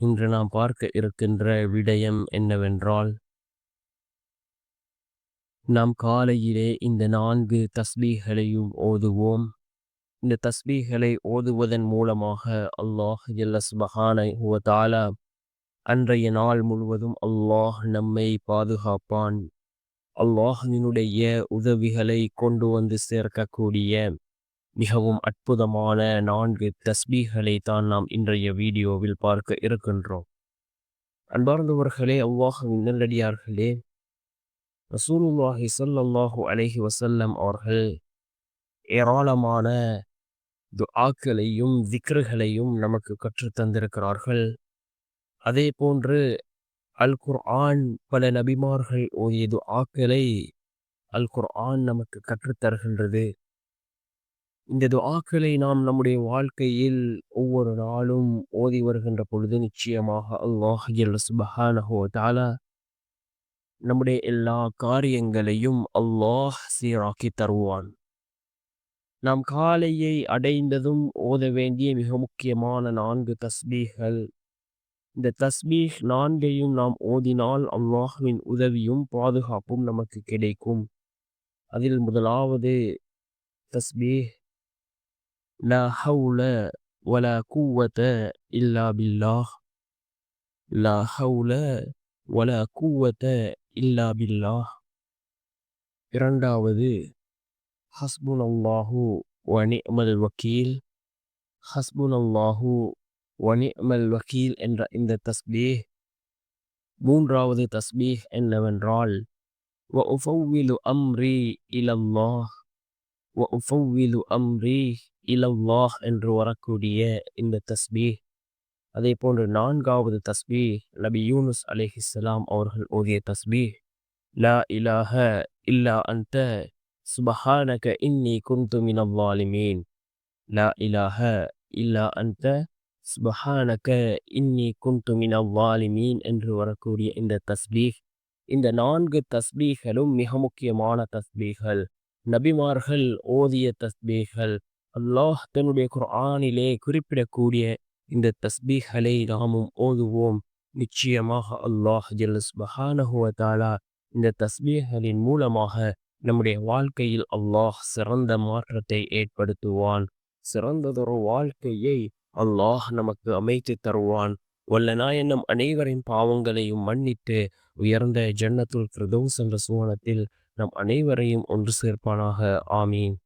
இன்று நாம் பார்க்க இருக்கின்ற விடயம் என்னவென்றால் நாம் காலையிலே இந்த நான்கு தஸ்பீகளையும் ஓதுவோம். இந்த தஸ்பீகளை ஓதுவதன் மூலமாக அல்லாஹ் ஜல்லஸ்பஹான அன்றைய நாள் முழுவதும் அல்லாஹ் நம்மை பாதுகாப்பான். அல்லாஹினுடைய உதவிகளை கொண்டு வந்து சேர்க்கக்கூடிய மிகவும் அற்புதமான நான்கு தஸ்பீகளை தான் நாம் இன்றைய வீடியோவில் பார்க்க இருக்கின்றோம். அன்பார்ந்தவர்களே அல்லாஹின் நல்லடியார்களே ரசூலுல்லாஹி சல்லாஹூ அலஹி வசல்லம் அவர்கள் ஏராளமான துஆக்களையும் திக்ருகளையும் நமக்கு கற்றுத்தந்திருக்கிறார்கள் அதே போன்று அல் குர் ஆண் பல நபிமார்கள் ஓதிய துஆக்களை அல் குர்ஆன் நமக்கு கற்றுத்தருகின்றது இந்த துஆக்களை நாம் நம்முடைய வாழ்க்கையில் ஒவ்வொரு நாளும் ஓதி வருகின்ற பொழுது நிச்சயமாக அல்லாஹ் சுபஹானஹோ தாலா நம்முடைய எல்லா காரியங்களையும் அல்லாஹ் சீராக்கி தருவான். நாம் காலையை அடைந்ததும் ஓத வேண்டிய மிக முக்கியமான நான்கு தஸ்பீகள். இந்த தஸ்பீஹ் நான்கையும் நாம் ஓதினால் அல்லாஹுவின் உதவியும் பாதுகாப்பும் நமக்கு கிடைக்கும். அதில் முதலாவது தஸ்பீஹ் லா ஹவுல வலா கூவத இல்லா பில்லாஹ் லா ஹவுல வலா கூவத இல்லா பில்லாஹ் இரண்டாவது ஹஸ்புன் அல்லாஹு வனிமல் வக்கீல் ஹஸ்புன் அல்லாஹு வனிமல் வக்கீல் என்ற இந்த தஸ்பீஹ் மூன்றாவது தஸ்பீஹ் என்னவென்றால் وأفوض أمري إلى الله وأفوض أمري இலல்லாஹ் என்று வரக்கூடிய இந்த தஸ்பீ. அதே போன்று நான்காவது தஸ்பீ நபி யூனுஸ் அலிஹிஸ்லாம் அவர்கள் ஓதிய தஸ்பீ. லா இலாஹ இல்லா அந்த சுபஹானக இன்னி குந்து மினவாலிமீன் லா இலாஹ இல்லா அந்த சுபஹானக இன்னி குந்து மினவாலிமீன் என்று வரக்கூடிய இந்த தஸ்பீஹ் இந்த நான்கு தஸ்பீகளும் மிக முக்கியமான தஸ்பீகள். நபிமார்கள் ஓதிய தஸ்பீகள். அல்லாஹ் தன்னுடைய குர்ஆனிலே குறிப்பிடக்கூடிய இந்த தஸ்பீகளை நாமும் ஓதுவோம். நிச்சயமாக அல்லாஹ் ஜல்லுஸ்பஹானஹுவதாலா இந்த தஸ்பீஹலின் மூலமாக நம்முடைய வாழ்க்கையில் அல்லாஹ் சிறந்த மாற்றத்தை ஏற்படுத்துவான். சிறந்ததொரு வாழ்க்கையை அல்லாஹ் நமக்கு அமைத்து தருவான். வல்லனா என்னும் அனைவரின் பாவங்களையும் மன்னித்து உயர்ந்த ஜன்னத்துல் பிரதோஸ் என்ற சுவனத்தில் நம் அனைவரையும் ஒன்று சேர்ப்பானாக. ஆமீன்.